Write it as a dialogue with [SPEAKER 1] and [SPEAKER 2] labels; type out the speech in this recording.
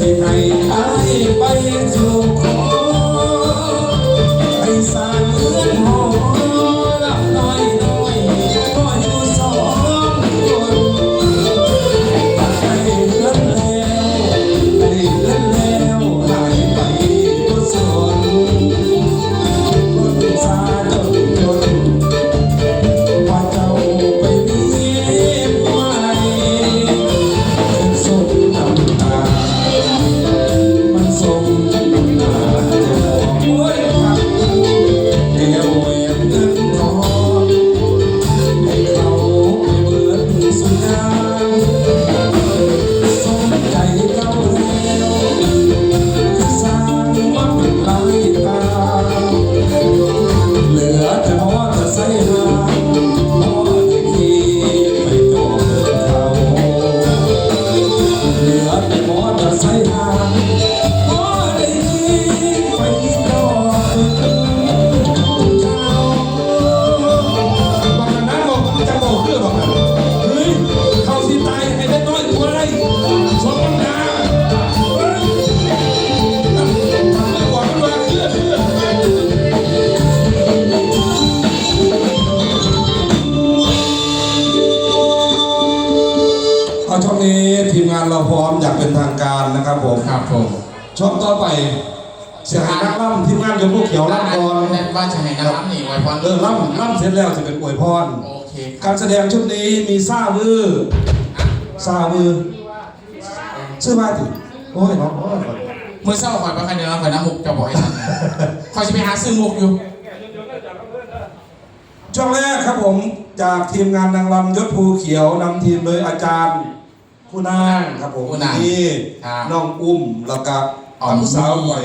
[SPEAKER 1] สิในี้ทีมงานเราพร้อมอย่างเป็นทางการนะครับผม
[SPEAKER 2] ครับผม
[SPEAKER 1] ช่วงต่อไปเสียหายนักล่ำทีมงานยกลูกเขียว
[SPEAKER 2] แล้ว
[SPEAKER 1] ล่ำ
[SPEAKER 2] อัน
[SPEAKER 1] ก่อน
[SPEAKER 2] นั้นว่าจะให้นะครับนี่ไว้พร
[SPEAKER 1] เออล่ำล่ำเสร็จแล้วจะเป็นอวยพร
[SPEAKER 2] โอเคค
[SPEAKER 1] การรแสดงชุดนี้มีซาบือซาบือชื่อมาติโอ้ยน้องโอ้ย
[SPEAKER 2] เมื่อเช้าข่อยไปคันเดียวข่อยน้ำมุกจะบอกให้ทันข่อยจะไปหาซื้อมุกอยู่
[SPEAKER 1] ช่วงแรกครับผมจากทีมงานนางรำยศภูเขียวนำทีมโดยอาจารย์ คุณนางครับผม
[SPEAKER 2] คุณนาง
[SPEAKER 1] นี่
[SPEAKER 2] ครับ
[SPEAKER 1] น้องอุ้มแล้วก็
[SPEAKER 2] อ๋อ
[SPEAKER 1] ลูกสาวใหม่